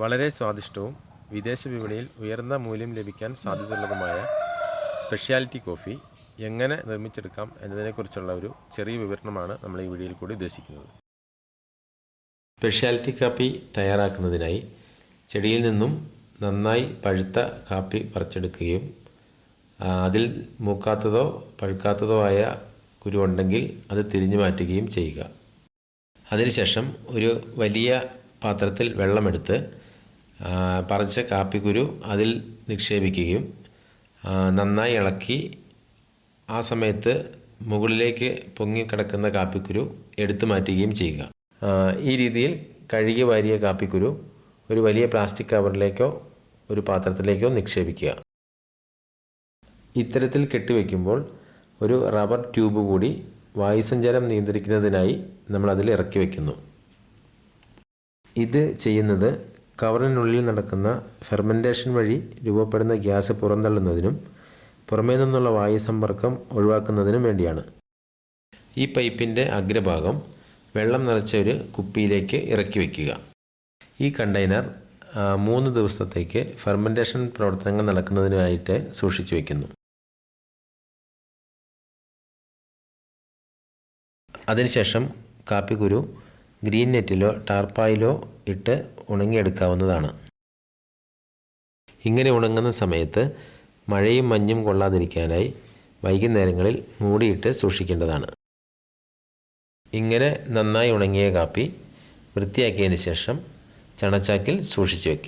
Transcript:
വളരെ സ്വാദിഷ്ടവും വിദേശ വിപണിയിൽ ഉയർന്ന മൂല്യം ലഭിക്കാൻ സാധ്യതയുള്ളതുമായ സ്പെഷ്യാലിറ്റി കോഫി എങ്ങനെ നിർമ്മിച്ചെടുക്കാം എന്നതിനെക്കുറിച്ചുള്ള ഒരു ചെറിയ വിവരണമാണ് നമ്മൾ ഈ വീഡിയോയിൽ കൂടി ഉദ്ദേശിക്കുന്നത്. സ്പെഷ്യാലിറ്റി കാപ്പി തയ്യാറാക്കുന്നതിനായി ചെടിയിൽ നിന്നും നന്നായി പഴുത്ത കാപ്പി പറിച്ചെടുക്കുകയും അതിൽ മൂക്കാത്തതോ പഴുക്കാത്തതോ ആയ കുരു ഉണ്ടെങ്കിൽ അത് തിരിഞ്ഞു മാറ്റുകയും ചെയ്യുക. അതിനുശേഷം ഒരു വലിയ പാത്രത്തിൽ വെള്ളമെടുത്ത് പറിച്ച കാപ്പിക്കുരു അതിൽ നിക്ഷേപിക്കുകയും നന്നായി ഇളക്കി ആ സമയത്ത് മുകളിലേക്ക് പൊങ്ങിക്കിടക്കുന്ന കാപ്പിക്കുരു എടുത്തു മാറ്റുകയും ചെയ്യുക. ഈ രീതിയിൽ കഴുകി വാരിയ കാപ്പിക്കുരു ഒരു വലിയ പ്ലാസ്റ്റിക് കവറിലേക്കോ ഒരു പാത്രത്തിലേക്കോ നിക്ഷേപിക്കുക. ഇത്തരത്തിൽ കെട്ടിവെക്കുമ്പോൾ ഒരു റബ്ബർ ട്യൂബ് കൂടി വായുസഞ്ചാരം നിയന്ത്രിക്കുന്നതിനായി നമ്മൾ അതിൽ ഇറക്കി വയ്ക്കുന്നു ഇത് ചെയ്യുന്നത് കവറിനുള്ളിൽ നടക്കുന്ന ഫെർമെന്റേഷൻ വഴി രൂപപ്പെടുന്ന ഗ്യാസ് പുറന്തള്ളുന്നതിനും പുറമേ നിന്നുള്ള വായു സമ്പർക്കം ഒഴിവാക്കുന്നതിനും വേണ്ടിയാണ്. ഈ പൈപ്പിന്റെ അഗ്രഭാഗം വെള്ളം നിറച്ച ഒരു കുപ്പിയിലേക്ക് ഇറക്കി വയ്ക്കുക ഈ കണ്ടെയ്നർ മൂന്ന് ദിവസത്തേക്ക് ഫെർമെന്റേഷൻ പ്രവർത്തനങ്ങൾ നടക്കുന്നതിനായിട്ട് സൂക്ഷിച്ചു വയ്ക്കുന്നു അതിനുശേഷം കാപ്പിക്കുരു ഗ്രീൻ നെറ്റിലോ ടാർപ്പായിലോ ഇട്ട് ഉണങ്ങിയെടുക്കാവുന്നതാണ്. ഇങ്ങനെ ഉണങ്ങുന്ന സമയത്ത് മഴയും മഞ്ഞും കൊള്ളാതിരിക്കാനായി വൈകുന്നേരങ്ങളിൽ മൂടിയിട്ട് സൂക്ഷിക്കേണ്ടതാണ്. ഇങ്ങനെ നന്നായി ഉണങ്ങിയ കാപ്പി വൃത്തിയാക്കിയതിന് ശേഷം ചണച്ചാക്കിൽ സൂക്ഷിച്ചു വയ്ക്കുക